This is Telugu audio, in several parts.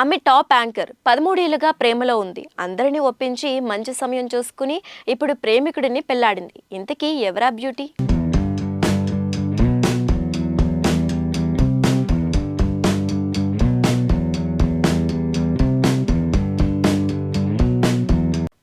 ఆమె టాప్ యాంకర్. పదమూడేళ్ళుగా ప్రేమలో ఉంది. అందరినీ ఒప్పించి మంచి సమయం చూసుకుని ఇప్పుడు ప్రేమికుడిని పెళ్ళాడింది. ఇంతకీ ఎవరా బ్యూటీ?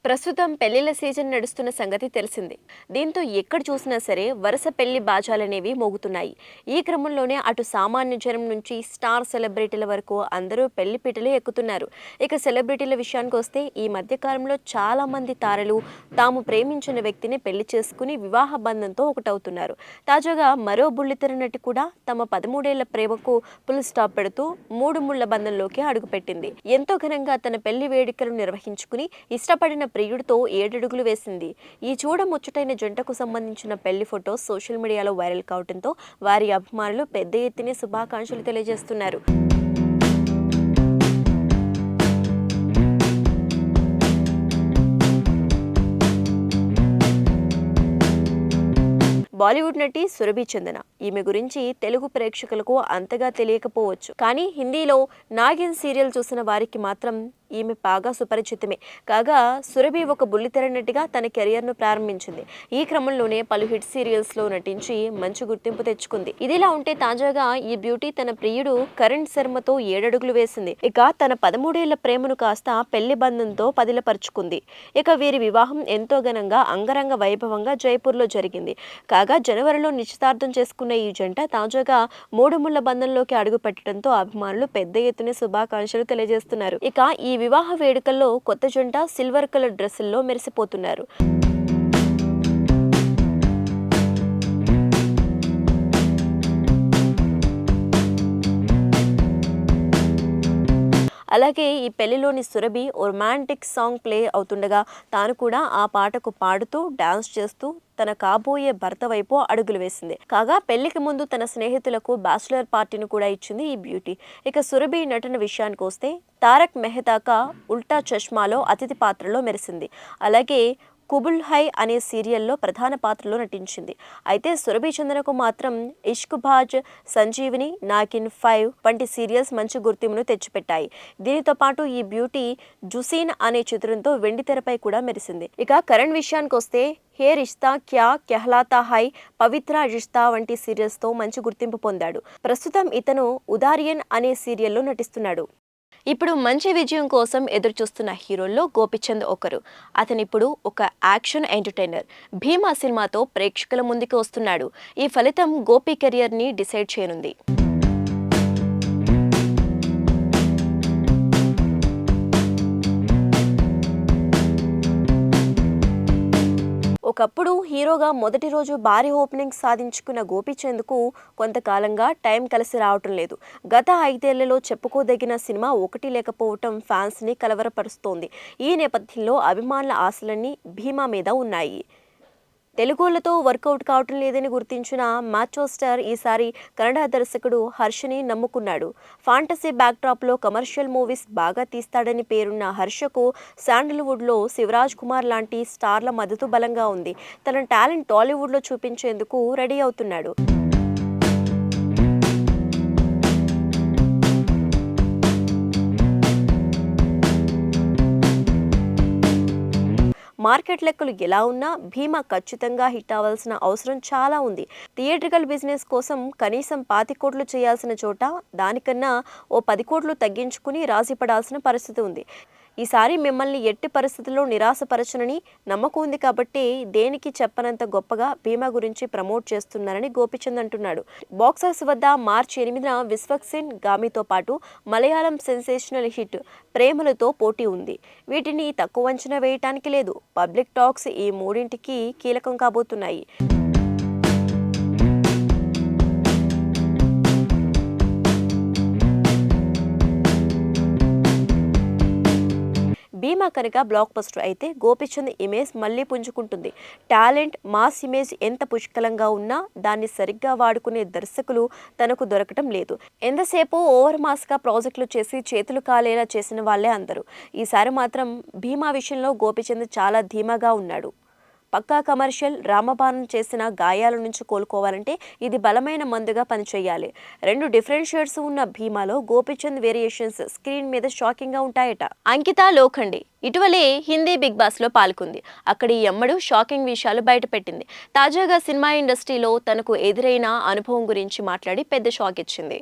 ప్రస్తుతం పెళ్ళిళ్ళ సీజన్ నడుస్తున్న సంగతి తెలిసిందే. దీంతో ఎక్కడ చూసినా సరే వరుస పెళ్ళి బాజాలనేవి మోగుతున్నాయి. ఈ క్రమంలోనే అటు సామాన్య జనం నుంచి స్టార్ సెలబ్రిటీల వరకు అందరూ పెళ్ళి పీటలు ఎక్కుతున్నారు. ఇక సెలబ్రిటీల విషయానికి వస్తే ఈ మధ్య కాలంలో చాలా మంది తారలు తాము ప్రేమించిన వ్యక్తిని పెళ్ళి చేసుకుని వివాహ బంధంతో ఒకటవుతున్నారు. తాజాగా మరో బుల్లితెర నటి కూడా తమ పదమూడేళ్ళ ప్రేమకు పుల్ స్టాప్ పెడుతూ మూడు ముళ్ళ బంధంలోకి అడుగుపెట్టింది. ఎంతో ఘనంగా తన పెళ్ళి వేడుకలు నిర్వహించుకుని ఇష్టపడిన ప్రియుడితో ఏడడుగులు వేసింది. ఈ చూడ ముచ్చటైన జంటకు సంబంధించిన పెళ్ళి ఫోటో సోషల్ మీడియాలో వైరల్ కావడంతో వారి అభిమానులు పెద్ద ఎత్తున శుభాకాంక్షలు తెలియజేస్తున్నారు. బాలీవుడ్ నటి సురభి చందన ఈమె గురించి తెలుగు ప్రేక్షకులకు అంతగా తెలియకపోవచ్చు. కానీ హిందీలో నాగిన్ సీరియల్ చూసిన వారికి మాత్రం ఈమె బాగా సుపరిచితమే. కాగా సురభి ఒక బుల్లితెర నటిగా తన కెరియర్ను ప్రారంభించింది. ఈ క్రమంలోనే పలు హిట్ సీరియల్స్లో నటించి మంచి గుర్తింపు తెచ్చుకుంది. ఇదిలా ఉంటే తాజాగా ఈ బ్యూటీ తన ప్రియుడు కరణ్ శర్మతో ఏడడుగులు వేసింది. ఇక తన పదమూడేళ్ళ ప్రేమను కాస్త పెళ్ళి బంధంతో పదిలపరుచుకుంది. ఇక వీరి వివాహం ఎంతో ఘనంగా అంగరంగ వైభవంగా జైపూర్లో జరిగింది. కాగా జనవరిలో నిశ్చితార్థం చేసుకున్న ఈ జంట తాజాగా మూడు ముళ్ళ బంధంలోకి అడుగు పెట్టడంతో అభిమానులు పెద్ద ఎత్తున శుభాకాంక్షలు తెలియజేస్తున్నారు. ఇక ఈ వివాహ వేడుకల్లో కొత్త జంట సిల్వర్ కలర్ డ్రెస్సుల్లో మెరిసిపోతున్నారు. అలాగే ఈ పెళ్ళిలోని సురభి ఓ రొమాంటిక్ సాంగ్ ప్లే అవుతుండగా తాను కూడా ఆ పాటకు పాడుతూ డాన్స్ చేస్తూ తన కాబోయే భర్త వైపు అడుగులు వేసింది. కాగా పెళ్ళికి ముందు తన స్నేహితులకు బ్యాచులర్ పార్టీని కూడా ఇచ్చింది ఈ బ్యూటీ ఇక సురభి నటన విషయానికి వస్తే తారక్ మెహతాక ఉల్టా చష్మాలో అతిథి పాత్రలో మెరిసింది. అలాగే కుబుల్ హై అనే సీరియల్లో ప్రధాన పాత్రలో నటించింది. అయితే సురభి చందనకు మాత్రం ఇష్క్ భాజ్ సంజీవిని నాకిన్ ఫైవ్ వంటి సీరియల్స్ మంచి గుర్తింపును తెచ్చిపెట్టాయి. దీనితో పాటు ఈ బ్యూటీ జుసీన్ అనే చిత్రంతో వెండి తెరపై కూడా మెరిసింది. ఇక కరణ్ విషయానికి వస్తే హే రిష్తా క్యా కెహ్లాతా హై పవిత్ర రిష్తా వంటి సీరియల్స్తో మంచి గుర్తింపు పొందాడు. ప్రస్తుతం ఇతను ఉదారియన్ అనే సీరియల్లో నటిస్తున్నాడు. ఇప్పుడు మంచి విజయం కోసం ఎదురు చూస్తున్న హీరోల్లో గోపిచంద్ ఒకరు. అతనిప్పుడు ఒక యాక్షన్ ఎంటర్టైనర్. భీమా సినిమాతో ప్రేక్షకుల ముందుకు వస్తున్నాడు. ఈ ఫలితం గోపి కెరియర్ని డిసైడ్ చేయనుంది. ఒకప్పుడు హీరోగా మొదటి రోజు భారీ ఓపెనింగ్ సాధించుకున్న గోపీచంద్కు కొంతకాలంగా టైం కలిసి రావటం లేదు. గత ఐదేళ్ళలో చెప్పుకోదగిన సినిమా ఒకటి లేకపోవటం ఫ్యాన్స్ని కలవరపరుస్తోంది. ఈ నేపథ్యంలో అభిమానుల ఆశలన్నీ భీమా మీద ఉన్నాయి. తెలుగులతో వర్కౌట్ కావటం లేదని గుర్తించిన మాచో స్టార్ ఈసారి కన్నడ దర్శకుడు హర్షని నమ్ముకున్నాడు. ఫాంటసీ బ్యాక్డ్రాప్లో కమర్షియల్ మూవీస్ బాగా తీస్తాడని పేరున్న హర్షకు శాండల్వుడ్లో శివరాజ్ కుమార్ లాంటి స్టార్ల మద్దతు బలంగా ఉంది. తన టాలెంట్ టాలీవుడ్లో చూపించేందుకు రెడీ అవుతున్నాడు. మార్కెట్ లెక్కలు ఎలా ఉన్నా భీమా ఖచ్చితంగా హిట్ అవ్వాల్సిన అవసరం చాలా ఉంది. థియేట్రికల్ బిజినెస్ కోసం కనీసం పాతి కోట్లు చేయాల్సిన చోట దానికన్నా ఓ పది కోట్లు తగ్గించుకుని రాజీపడాల్సిన పరిస్థితి ఉంది. ఈసారి మిమ్మల్ని ఎట్టి పరిస్థితుల్లో నిరాశపరచనని నమ్మకం ఉంది కాబట్టి దేనికి చెప్పనంత గొప్పగా భీమా గురించి ప్రమోట్ చేస్తున్నారని గోపిచంద్ అంటున్నాడు. బాక్సాక్స్ వద్ద మార్చి ఎనిమిదిన విశ్వక్సేన్ గామితో పాటు మలయాళం సెన్సేషనల్ హిట్ ప్రేమలతో పోటీ ఉంది. వీటిని తక్కువ అంచనా వేయటానికి లేదు. పబ్లిక్ టాక్స్ ఈ మూడింటికి కీలకం కాబోతున్నాయి. భీమా కనుక బ్లాక్ బస్టర్ అయితే గోపిచంద్ ఇమేజ్ మళ్ళీ పుంజుకుంటుంది. టాలెంట్ మాస్ ఇమేజ్ ఎంత పుష్కలంగా ఉన్నా దాన్ని సరిగ్గా వాడుకునే దర్శకులు తనకు దొరకటం లేదు. ఎంతసేపు ఓవర్ మాస్గా ప్రాజెక్టులు చేసి చేతులు కాలేలా చేసిన వాళ్ళే అందరూ. ఈసారి మాత్రం భీమా విషయంలో గోపిచంద్ చాలా ధీమాగా ఉన్నాడు. పక్కా కమర్షియల్ రామబాణం చేసిన గాయాల నుంచి కోలుకోవాలంటే ఇది బలమైన మందుగా పనిచేయాలి. రెండు డిఫరెంట్ షేడ్స్ ఉన్న భీమాలో గోపిచంద్ వేరియేషన్స్ స్క్రీన్ మీద షాకింగ్గా ఉంటాయట. అంకిత లోఖండి. ఇటీవలే హిందీ బిగ్ బాస్లో పాల్గొంది. అక్కడ ఈ అమ్మడు షాకింగ్ విషయాలు బయటపెట్టింది. తాజాగా సినిమా ఇండస్ట్రీలో తనకు ఎదురైన అనుభవం గురించి మాట్లాడి పెద్ద షాక్ ఇచ్చింది.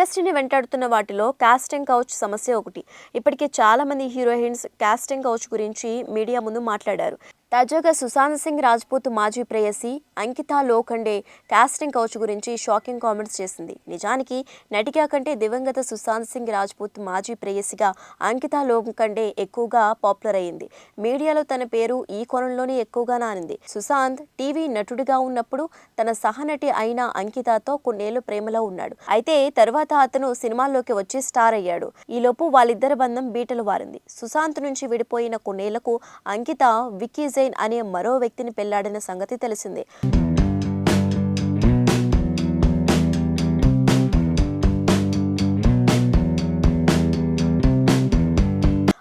ఇండస్ట్రీని వెంటాడుతున్న వాటిలో కాస్టింగ్ కౌచ్ సమస్య ఒకటి. ఇప్పటికే చాలా మంది హీరోయిన్స్ కాస్టింగ్ కౌచ్ గురించి మీడియా ముందు మాట్లాడారు. తాజాగా సుశాంత్ సింగ్ రాజ్పూత్ మాజీ ప్రేయసి అంకిత లోఖండే కాస్టింగ్ కౌచ్ గురించి షాకింగ్ కామెంట్స్ చేసింది. నిజానికి నటిగా కంటే దివంగత సుశాంత్ సింగ్ రాజ్పూత్ మాజీ ప్రేయసిగా అంకిత లోఖండే ఎక్కువగా పాపులర్ అయింది మీడియాలో తన పేరు ఈ కోణంలోనే ఎక్కువగా నానింది సుశాంత్ టీవీ నటుడిగా ఉన్నప్పుడు తన సహనటి అయిన అంకితతో కొన్నేళ్ళు ప్రేమలో ఉన్నాడు. అయితే తర్వాత అతను సినిమాల్లోకి వచ్చి స్టార్ అయ్యాడు. ఈలోపు వాళ్ళిద్దరి బంధం బీటలు వారింది. సుశాంత్ నుంచి విడిపోయిన కొన్నేళ్ళకు అంకిత వికీజ్ జైన్ అనే మరో వ్యక్తిని పెళ్ళాడిన సంగతి తెలిసిందే.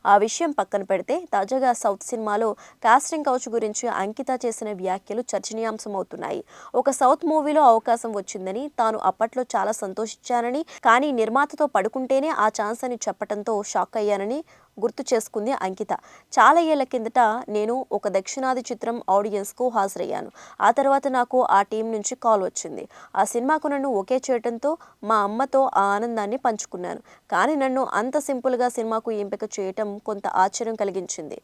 ఆ విషయం పక్కన పెడితే తాజాగా సౌత్ సినిమాలో కాస్టింగ్ కౌచ్ గురించి అంకిత చేసిన వ్యాఖ్యలు చర్చనీయాంశం అవుతున్నాయి ఒక సౌత్ మూవీలో అవకాశం వచ్చిందని తాను అప్పట్లో చాలా సంతోషించానని కానీ నిర్మాతతో పడుకుంటేనే ఆ ఛాన్స్ అని చెప్పడంతో షాక్ అయ్యానని గుర్తు చేసుకుంది అంకిత. చాలా ఏళ్ళ కిందట నేను ఒక దక్షిణాది చిత్రం ఆడియన్స్కు హాజరయ్యాను. ఆ తర్వాత నాకు ఆ టీం నుంచి కాల్ వచ్చింది. ఆ సినిమాకు నన్ను ఒకే చేయడంతో మా అమ్మతో ఆ ఆనందాన్ని పంచుకున్నాను. కానీ నన్ను అంత సింపుల్గా సినిమాకు ఎంపిక చేయటం కొంత ఆశ్చర్యం కలిగించింది.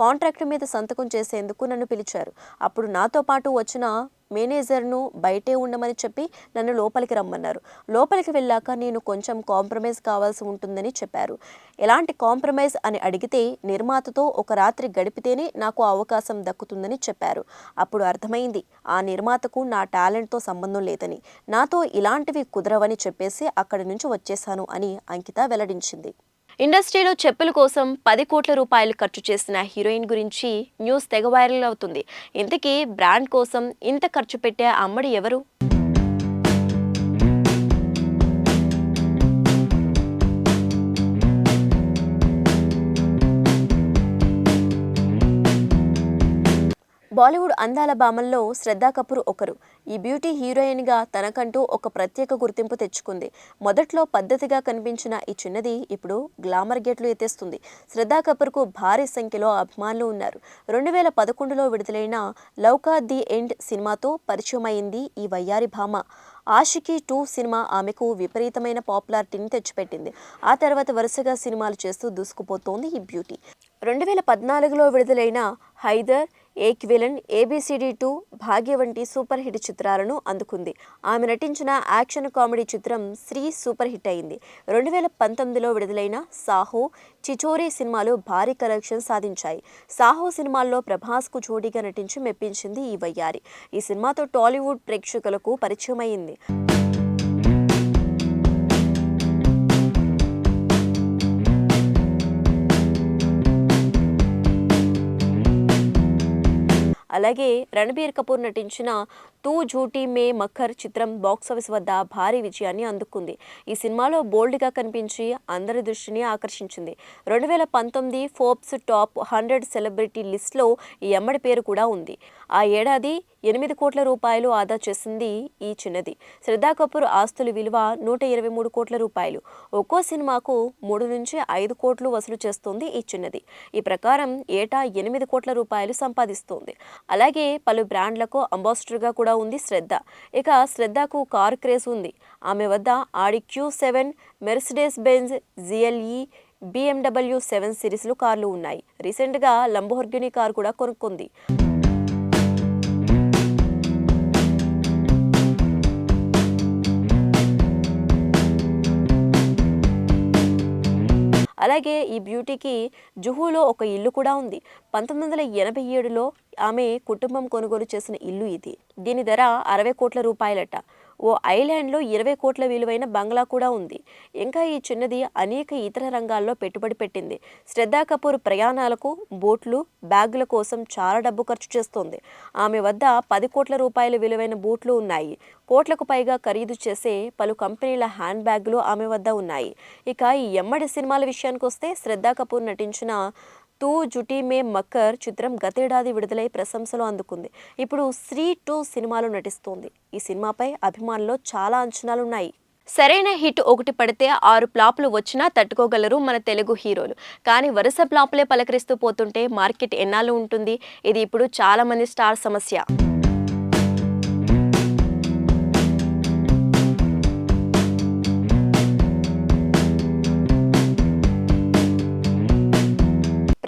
కాంట్రాక్ట్ మీద సంతకం చేసేందుకు నన్ను పిలిచారు. అప్పుడు నాతో పాటు వచ్చిన మేనేజర్ను బయటే ఉండమని చెప్పి నన్ను లోపలికి రమ్మన్నారు. లోపలికి వెళ్ళాక నేను కొంచెం కాంప్రమైజ్ కావాల్సి ఉంటుందని చెప్పారు. ఎలాంటి కాంప్రమైజ్ అని అడిగితే నిర్మాతతో ఒక రాత్రి గడిపితేనే నాకు అవకాశం దక్కుతుందని చెప్పారు. అప్పుడు అర్థమైంది ఆ నిర్మాతకు నా టాలెంట్తో సంబంధం లేదని. నాతో ఇలాంటివి కుదరవని చెప్పేసి అక్కడి నుంచి వచ్చేశాను అని అంకిత వెల్లడించింది. ఇండస్ట్రీలో చెప్పుల కోసం పది కోట్ల రూపాయలు ఖర్చు చేసిన హీరోయిన్ గురించి న్యూస్ తెగ వైరల్ అవుతుంది. ఇంతకీ బ్రాండ్ కోసం ఇంత ఖర్చు పెట్టే అమ్మడు ఎవరు? బాలీవుడ్ అందాల భామల్లో శ్రద్ధా కపూర్ ఒకరు. ఈ బ్యూటీ హీరోయిన్గా తనకంటూ ఒక ప్రత్యేక గుర్తింపు తెచ్చుకుంది. మొదట్లో పద్ధతిగా కనిపించిన ఈ చిన్నది ఇప్పుడు గ్లామర్ గేట్లు ఎత్తేస్తుంది. శ్రద్ధా కపూర్కు భారీ సంఖ్యలో అభిమానులు ఉన్నారు. రెండు వేల పదకొండులో విడుదలైన లౌకా ది ఎండ్ సినిమాతో పరిచయం అయింది ఈ వయ్యారి భామ. ఆషికి టూ సినిమా ఆమెకు విపరీతమైన పాపులారిటీని తెచ్చిపెట్టింది. ఆ తర్వాత వరుసగా సినిమాలు చేస్తూ దూసుకుపోతోంది ఈ బ్యూటీ. రెండు వేల పద్నాలుగులో విడుదలైన హైదర్ ఏక్విలన్ ఏబిసిడి టూ భాగ్య వంటి సూపర్ హిట్ చిత్రాలను అందుకుంది. ఆమె నటించిన యాక్షన్ కామెడీ చిత్రం శ్రీ సూపర్ హిట్ అయింది. రెండు వేల పంతొమ్మిదిలో విడుదలైన సాహో చిచోరీ సినిమాలు భారీ కలెక్షన్ సాధించాయి. సాహో సినిమాల్లో ప్రభాస్కు జోడీగా నటించి మెప్పించింది ఈ వయ్యారి. ఈ సినిమాతో టాలీవుడ్ ప్రేక్షకులకు పరిచయం అయింది అలాగే రణబీర్ కపూర్ నటించిన తూ జూటీ మే మఖర్ చిత్రం బాక్సాఫీస్ వద్ద భారీ విజయాన్ని అందుకుంది. ఈ సినిమాలో బోల్డ్గా కనిపించి అందరి దృష్టిని ఆకర్షించింది. రెండు వేల పంతొమ్మిది ఫోర్బ్స్ టాప్ హండ్రెడ్ సెలబ్రిటీ లిస్ట్లో ఈ ఎమ్మడి పేరు కూడా ఉంది. ఆ ఏడాది ఎనిమిది కోట్ల రూపాయలు ఆదా చేసింది ఈ చిన్నది. శ్రద్ధా కపూర్ ఆస్తుల విలువ నూట ఇరవై మూడు కోట్ల రూపాయలు. ఒక్కో సినిమాకు మూడు నుంచి ఐదు కోట్లు వసూలు చేస్తోంది ఈ చిన్నది. ఈ ప్రకారం ఏటా ఎనిమిది కోట్ల రూపాయలు సంపాదిస్తోంది. అలాగే పలు బ్రాండ్లకు అంబాసిడర్గా కూడా ఉంది శ్రద్ధ. ఇక శ్రద్ధకు కార్ క్రేజ్ ఉంది. ఆమె వద్ద Audi Q seven Mercedes Benz GLE BMW seven సిరీస్లు కార్లు ఉన్నాయి. రీసెంట్గా లంబోర్గిని కార్ కూడా కొనుక్కుంది. అలాగే ఈ బ్యూటీకి జుహూలో ఒక ఇల్లు కూడా ఉంది. పంతొమ్మిది వందల ఎనభై ఏడులో ఆమె కుటుంబం కొనుగోలు చేసిన ఇల్లు ఇది. దీని ధర అరవై కోట్ల రూపాయలట. ఓ ఐలాండ్లో ఇరవై కోట్ల విలువైన బంగ్లా కూడా ఉంది. ఇంకా ఈ చిన్నది అనేక ఇతర రంగాల్లో పెట్టుబడి పెట్టింది. శ్రద్ధా కపూర్ ప్రయాణాలకు బూట్లు బ్యాగుల కోసం చాలా డబ్బు ఖర్చు చేస్తోంది. ఆమె వద్ద పది కోట్ల రూపాయల విలువైన బూట్లు ఉన్నాయి. కోట్లకు పైగా ఖరీదు చేసే పలు కంపెనీల హ్యాండ్ బ్యాగులు ఆమె వద్ద ఉన్నాయి. ఇక ఈ ఎమ్మడి సినిమాల విషయానికి వస్తే శ్రద్ధా కపూర్ నటించిన తూ జుటీ మే మక్కర్ చిత్రం గతేడాది విడుదలై ప్రశంసలు అందుకుంది. ఇప్పుడు శ్రీ టూ సినిమాలో నటిస్తోంది. ఈ సినిమాపై అభిమానుల్లో చాలా అంచనాలున్నాయి. సరైన హిట్ ఒకటి పడితే ఆరు ప్లాపులు వచ్చినా తట్టుకోగలరు మన తెలుగు హీరోలు. కానీ వరుస ప్లాపులే పలకరిస్తూ పోతుంటే మార్కెట్ ఎన్నాళ్ళు ఉంటుంది? ఇది ఇప్పుడు చాలామంది స్టార్ సమస్య.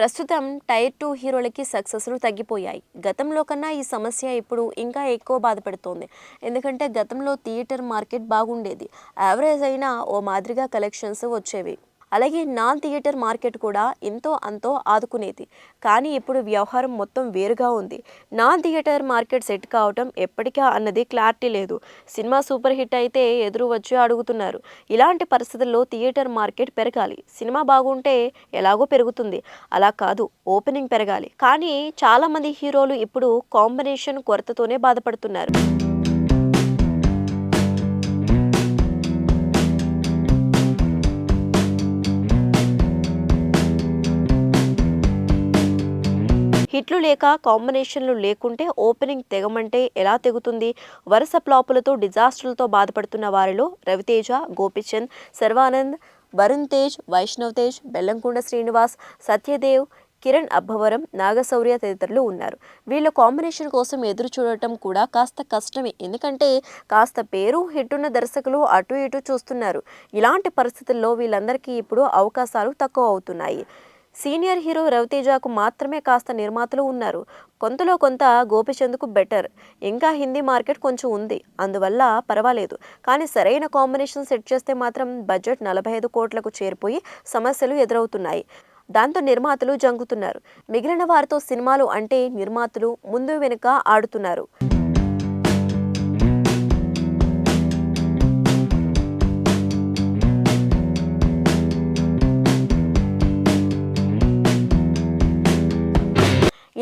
ప్రస్తుతం టైర్ టూ హీరోలకి సక్సెస్లు తగ్గిపోయాయి. గతంలో కన్నా ఈ సమస్య ఇప్పుడు ఇంకా ఎక్కువ బాధపడుతోంది. ఎందుకంటే గతంలో థియేటర్ మార్కెట్ బాగుండేది. యావరేజ్ అయినా ఓ మాదిరిగా కలెక్షన్స్ వచ్చేవి. అలాగే నాన్ థియేటర్ మార్కెట్ కూడా ఎంతో అంతో ఆదుకునేది. కానీ ఇప్పుడు వ్యవహారం మొత్తం వేరుగా ఉంది. నాన్ థియేటర్ మార్కెట్ సెట్ కావటం ఎప్పటికా అన్నది క్లారిటీ లేదు. సినిమా సూపర్ హిట్ అయితే ఎదురు వచ్చి అడుగుతున్నారు. ఇలాంటి పరిస్థితుల్లో థియేటర్ మార్కెట్ పెరగాలి. సినిమా బాగుంటే ఎలాగో పెరుగుతుంది. అలా కాదు ఓపెనింగ్ పెరగాలి. కానీ చాలామంది హీరోలు ఇప్పుడు కాంబినేషన్ కొరతతోనే బాధపడుతున్నారు. హిట్లు లేక కాంబినేషన్లు లేకుంటే ఓపెనింగ్ తెగమంటే ఎలా తెగుతుంది? వరుస ప్లాపులతో డిజాస్టర్లతో బాధపడుతున్న వారిలో రవితేజ గోపిచంద్ సర్వానంద్ వరుణ్ తేజ్ వైష్ణవ్ తేజ్ బెల్లంకొండ శ్రీనివాస్ సత్యదేవ్ కిరణ్ అబ్బవరం నాగశౌర్య తదితరులు ఉన్నారు. వీళ్ళ కాంబినేషన్ కోసం ఎదురు చూడటం కూడా కాస్త కష్టమే. ఎందుకంటే కాస్త పేరు హిట్ ఉన్న దర్శకులు అటు ఇటు చూస్తున్నారు. ఇలాంటి పరిస్థితుల్లో వీళ్ళందరికీ ఇప్పుడు అవకాశాలు తక్కువ అవుతున్నాయి. సీనియర్ హీరో రవితేజకు మాత్రమే కాస్త నిర్మాతలు ఉన్నారు. కొంతలో కొంత గోపిచంద్కు బెటర్. ఇంకా హిందీ మార్కెట్ కొంచెం ఉంది. అందువల్ల పర్వాలేదు. కానీ సరైన కాంబినేషన్ సెట్ చేస్తే మాత్రం బడ్జెట్ నలభై ఐదు కోట్లకు చేరిపోయి సమస్యలు ఎదురవుతున్నాయి. దాంతో నిర్మాతలు జంకుతున్నారు. మిగిలిన వారితో సినిమాలు అంటే నిర్మాతలు ముందు వెనుక ఆడుతున్నారు.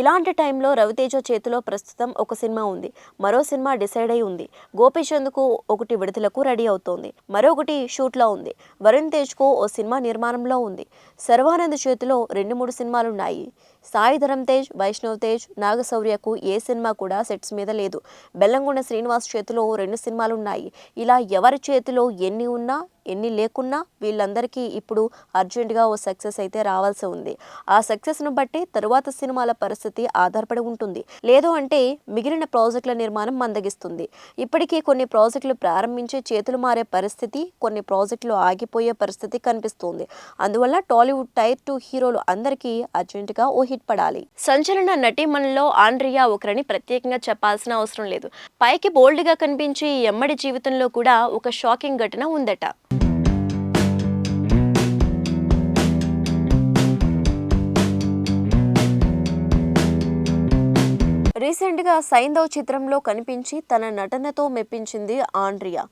ఇలాంటి టైంలో రవితేజ చేతిలో ప్రస్తుతం ఒక సినిమా ఉంది. మరో సినిమా డిసైడ్ అయి ఉంది. గోపీచంద్కు ఒకటి విడుదలకు రెడీ అవుతోంది. మరొకటి షూట్లో ఉంది. వరుణ్ తేజ్కు ఓ సినిమా నిర్మాణంలో ఉంది. సర్వానంద్ చేతిలో రెండు మూడు సినిమాలున్నాయి. సాయి ధరమ్ తేజ్ వైష్ణవ్ తేజ్ నాగశౌర్యకు ఏ సినిమా కూడా సెట్స్ మీద లేదు. బెల్లంగొండ శ్రీనివాస్ చేతిలో రెండు సినిమాలున్నాయి. ఇలా ఎవరి చేతిలో ఎన్ని ఉన్నా ఎన్ని లేకున్నా వీళ్ళందరికీ ఇప్పుడు అర్జెంటుగా ఓ సక్సెస్ అయితే రావాల్సి ఉంది. ఆ సక్సెస్ను బట్టి తరువాత సినిమాల పరిస్థితి ఆధారపడి ఉంటుంది. లేదు అంటే మిగిలిన ప్రాజెక్టుల నిర్మాణం మందగిస్తుంది. ఇప్పటికీ కొన్ని ప్రాజెక్టులు ప్రారంభించి చేతులు మారే పరిస్థితి కొన్ని ప్రాజెక్టులు ఆగిపోయే పరిస్థితి కనిపిస్తుంది. అందువల్ల టాలీవుడ్ టైర్ టూ హీరోలు అందరికీ అర్జెంటుగా ఓ హిట్ పడాలి. సంచలన నటీమణుల్లో ఆండ్రియా ఒకరని ప్రత్యేకంగా చెప్పాల్సిన అవసరం లేదు. పైకి బోల్డ్గా కనిపించి ఈ ఎమ్మడి జీవితంలో కూడా ఒక షాకింగ్ ఘటన ఉందట. రీసెంట్గా సైందవ్ చిత్రంలో కనిపించి తన నటనతో మెప్పించింది ఆండ్రియా.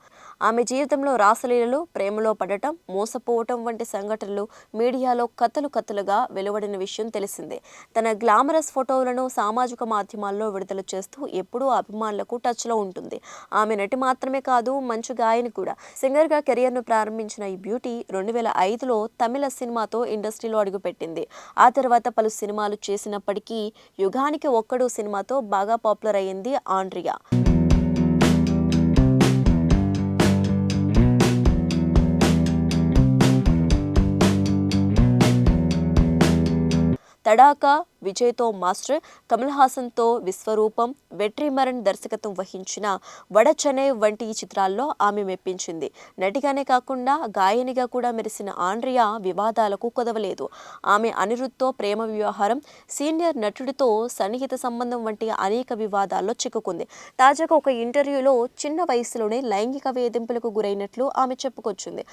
ఆమె జీవితంలో రాసలీలలు ప్రేమలో పడటం మోసపోవటం వంటి సంఘటనలు మీడియాలో కథలు కథలుగా వెలువడిన విషయం తెలిసిందే. తన గ్లామరస్ ఫోటోలను సామాజిక మాధ్యమాల్లో విడుదల చేస్తూ ఎప్పుడూ అభిమానులకు టచ్లో ఉంటుంది. ఆమె నటి మాత్రమే కాదు మంచి గాయని కూడా. సింగర్గా కెరియర్ను ప్రారంభించిన ఈ బ్యూటీ రెండు వేల ఐదులో తమిళ సినిమాతో ఇండస్ట్రీలో అడుగుపెట్టింది. ఆ తర్వాత పలు సినిమాలు చేసినప్పటికీ యుగానికి ఒక్కడు సినిమాతో బాగా పాపులర్ అయ్యింది ఆండ్రియా. తడాకా విజయ్తో మాస్టర్ కమల్ హాసన్తో విశ్వరూపం వెట్రిమరణ్ దర్శకత్వం వహించిన వడచనే వంటి ఈ చిత్రాల్లో ఆమె మెప్పించింది. నటిగానే కాకుండా గాయనిగా కూడా మెరిసిన ఆండ్రియా వివాదాలకు కొదవలేదు. ఆమె అనిరుద్ధ్తో ప్రేమ వ్యవహారం సీనియర్ నటుడితో సన్నిహిత సంబంధం వంటి అనేక వివాదాల్లో చిక్కుకుంది. తాజాగా ఒక ఇంటర్వ్యూలో చిన్న వయసులోనే లైంగిక వేధింపులకు గురైనట్లు ఆమె చెప్పుకొచ్చింది.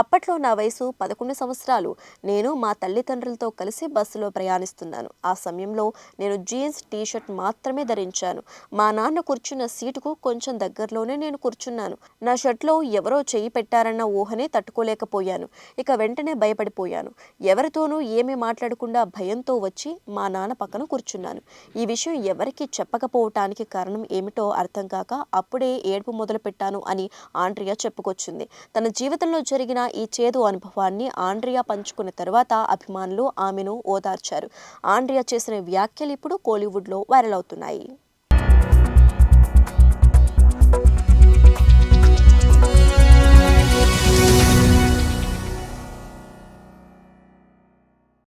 అప్పట్లో నా వయసు పదకొండు సంవత్సరాలు. నేను మా తల్లిదండ్రులతో కలిసి బస్సులో ప్రయాణిస్తున్నాను. ఆ సమయంలో నేను జీన్స్ టీషర్ట్ మాత్రమే ధరించాను. మా నాన్న కూర్చున్న సీటుకు కొంచెం దగ్గరలోనే నేను కూర్చున్నాను. నా షర్ట్లో ఎవరో చేయి పెట్టారన్న ఊహనే తట్టుకోలేకపోయాను. ఇక వెంటనే భయపడిపోయాను. ఎవరితోనూ ఏమీ మాట్లాడకుండా భయంతో వచ్చి మా నాన్న పక్కన కూర్చున్నాను. ఈ విషయం ఎవరికీ చెప్పకపోవటానికి కారణం ఏమిటో అర్థం కాక అప్పుడే ఏడుపు మొదలుపెట్టాను అని ఆండ్రియా చెప్పుకొచ్చింది. తన జీవితంలో జరిగిన ఈ చేదు అనుభవాన్ని ఆండ్రియా పంచుకున్న తర్వాత అభిమానులు ఆమెను ఓదార్చారు. ఆండ్రియా చేసిన వ్యాఖ్యలు ఇప్పుడు కోలీవుడ్లో వైరల్ అవుతున్నాయి.